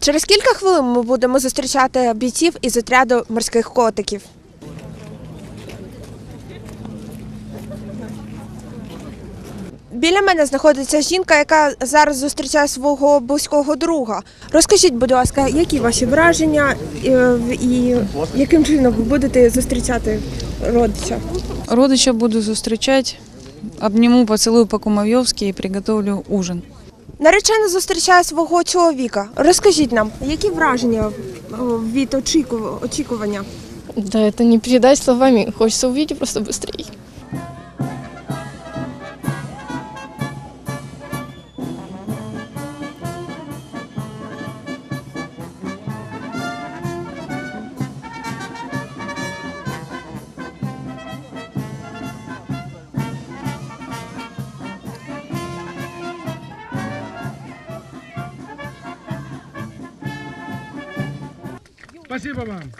Через кілька хвилин ми будемо зустрічати бійців із отряду морських котиків. Біля мене знаходиться жінка, яка зараз зустрічає свого близького друга. Розкажіть, будь ласка, які ваші враження е, і яким чином ви будете зустрічати родича? Родича буду зустрічати, обніму, поцілую по-кумовйовськи і приготовлю ужин. Наречена зустрічає свого чоловіка. Розкажіть нам, які враження е, від очіку- очікування? Да, это не передать словами. Хочется увидеть просто быстрее. Спасибо вам.